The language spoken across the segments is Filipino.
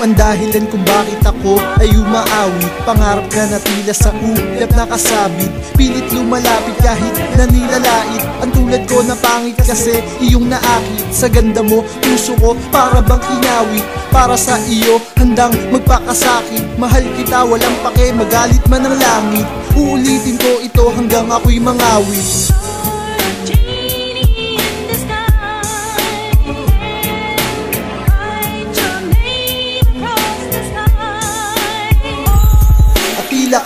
ang dahilan kung bakit ako ay umaawit. Pangarap na tila sa ulap nakasabit Pilit lumalapit kahit nanilalait Ang tulad ko na pangit kasi iyong naakit. Sa ganda mo, puso ko para bang kinawit Para sa iyo, handang magpakasakit. Mahal kita, walang pake, magalit man ang langit. Uulitin ko ito hanggang ako'y mangawit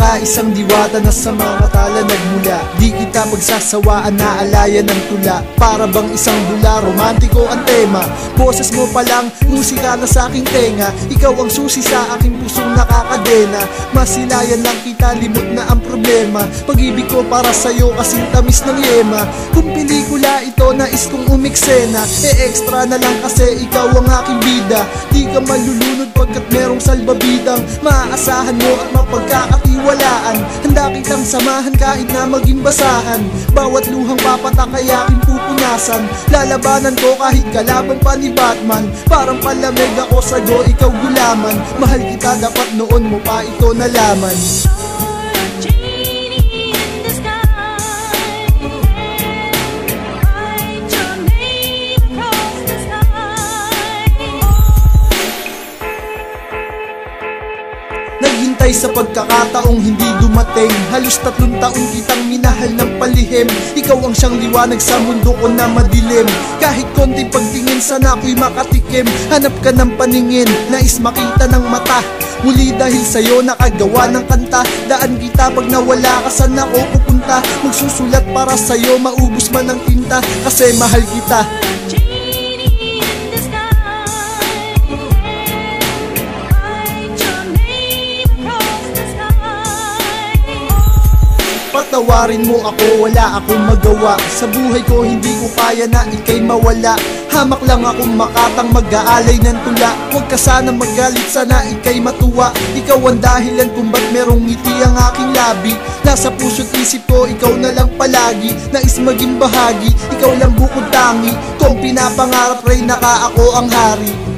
ka isang diwata na sa mga tala nagmula. Di kita pagsasawaan na alayan ng tula. Para bang isang bula, romantiko ang tema. Boses mo pa lang, musika na sa aking tenga. Ikaw ang susi sa aking pusong nakakadena. Masilayan lang kita, limot na ang problema. Pag-ibig ko para sa'yo kasing tamis ng yema. Kung pelikula ito, nais kong umiksena. E extra na lang kasi ikaw ang aking bida. Di ka malulunod pagkat merong salbabidang Maaasahan mo at mapagkakatiwalaan Handa kitang samahan kahit na maging basahan. Bawat luhang papatak ay aking pupunasan. Lalabanan ko kahit kalaban pa ni Batman. Parang palamig ako sa'yo, ikaw gulaman. Mahal kita dapat noon mo pa ito nalaman Naghintay sa pagkakataong hindi dumating. Halos tatlong taon kitang minahal ng palihim. Ikaw ang siyang liwanag sa mundo ko na madilim. Kahit konting pagtingin sana ako'y makatikim. Hanap ka ng paningin, nais makita ng mata. Muli dahil sa'yo nakagawa ng kanta. Daan kita pag nawala ka saan ako pupunta. Magsusulat para sa'yo, maubos man ang tinta. Kasi mahal kita Patawarin mo ako, wala akong magawa. Sa buhay ko hindi ko kaya na ikay mawala. Hamak lang akong makatang mag-aalay ng tula. Huwag ka sana magalit, sana ikay matuwa. Ikaw ang dahilan kung ba't merong ngiti ang aking labi. Nasa puso't isip ko, ikaw na lang palagi. Nais maging bahagi, ikaw lang bukod tangi. Kung pinapangarap ray naka ako ang hari